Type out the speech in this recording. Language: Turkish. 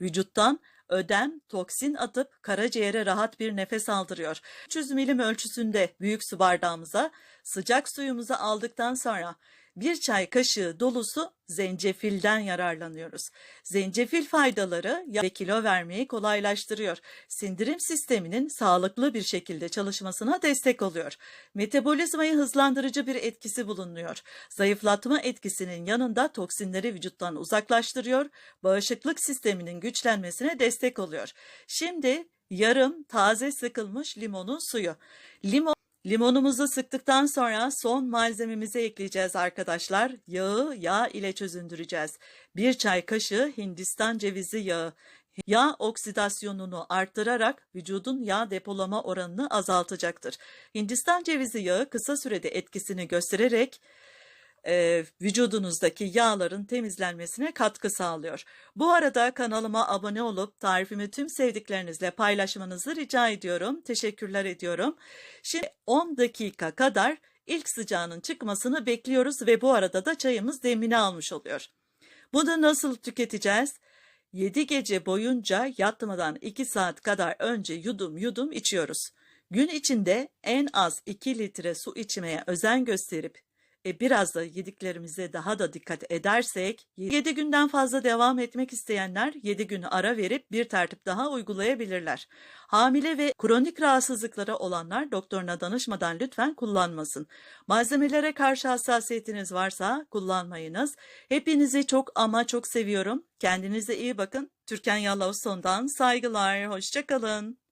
Vücuttan ödem, toksin atıp karaciğere rahat bir nefes aldırıyor. 300 milim ölçüsünde büyük su bardağımıza sıcak suyumuzu aldıktan sonra bir çay kaşığı dolusu zencefilden yararlanıyoruz. Zencefil faydaları ve kilo vermeyi kolaylaştırıyor. Sindirim sisteminin sağlıklı bir şekilde çalışmasına destek oluyor. Metabolizmayı hızlandırıcı bir etkisi bulunuyor. Zayıflatma etkisinin yanında toksinleri vücuttan uzaklaştırıyor, bağışıklık sisteminin güçlenmesine destek oluyor. Şimdi yarım taze sıkılmış limonun suyu. Limon Limonumuzu sıktıktan sonra son malzememizi ekleyeceğiz arkadaşlar. Yağı yağ ile çözündüreceğiz. Bir çay kaşığı Hindistan cevizi yağı. Yağ oksidasyonunu arttırarak vücudun yağ depolama oranını azaltacaktır. Hindistan cevizi yağı kısa sürede etkisini göstererek e, vücudunuzdaki yağların temizlenmesine katkı sağlıyor. Bu arada kanalıma abone olup tarifimi tüm sevdiklerinizle paylaşmanızı rica ediyorum. Teşekkürler ediyorum. Şimdi 10 dakika kadar ilk sıcağının çıkmasını bekliyoruz ve bu arada da çayımız demini almış oluyor. Bunu nasıl tüketeceğiz? 7 gece boyunca yatmadan 2 saat kadar önce yudum yudum içiyoruz. Gün içinde en az 2 litre su içmeye özen gösterip e, biraz da yediklerimize daha da dikkat edersek 7 günden fazla devam etmek isteyenler 7 gün ara verip bir tertip daha uygulayabilirler. Hamile ve kronik rahatsızlıkları olanlar doktoruna danışmadan lütfen kullanmasın. Malzemelere karşı hassasiyetiniz varsa kullanmayınız. Hepinizi çok ama çok seviyorum. Kendinize iyi bakın. Türkan Yallavson'dan saygılar. Hoşçakalın.